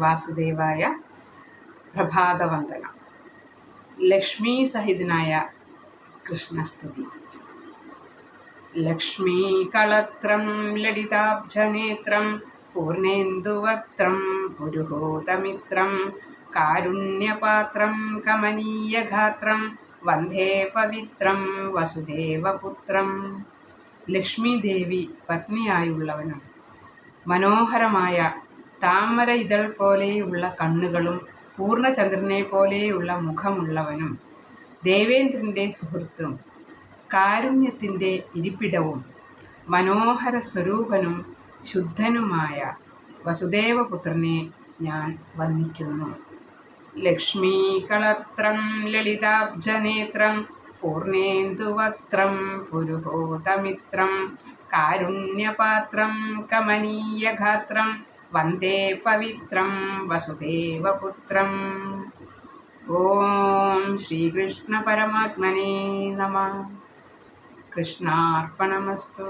വാസുദേവായ പ്രഭാതവന്ദനം. ലക്ഷ്മീ സഹിതനായ കൃഷ്ണസ്തുതി. ലക്ഷ്മീകളത്രം ലളിതാബ്ജനേത്രം പൂർണേന്ദുവക്ത്രം പുരുഹോതമിത്രം കാരുണ്യപാത്രം കമനീയഗാത്രം വന്ദേ പവിത്രം വസുദേവപുത്രം. ലക്ഷ്മീദേവി പത്നിയായുള്ളവനും മനോഹരമായ താമര ഇതൾ പോലെയുള്ള കണ്ണുകളും പൂർണചന്ദ്രനെ പോലെയുള്ള മുഖമുള്ളവനും ദേവേന്ദ്രന്റെ സുഹൃത്തും കാരുണ്യത്തിന്റെ ഇരിപ്പിടവും മനോഹര സ്വരൂപനും ശുദ്ധനുമായ വസുദേവപുത്രനെ ഞാൻ വന്ദിക്കുന്നു. ലക്ഷ്മീകളത്രം ലളിതാബ്ജനേത്രം പൂർണേന്ദുവക്ത്രം പുരുഹോതമിത്രം കാരുണ്യപാത്രം കമനീയഗാത്രം వందే పవిత్రం వసుదేవపుత్రం ఓం శ్రీకృష్ణ పరమాత్మనే నమ. కృష్ణార్పణమస్తు.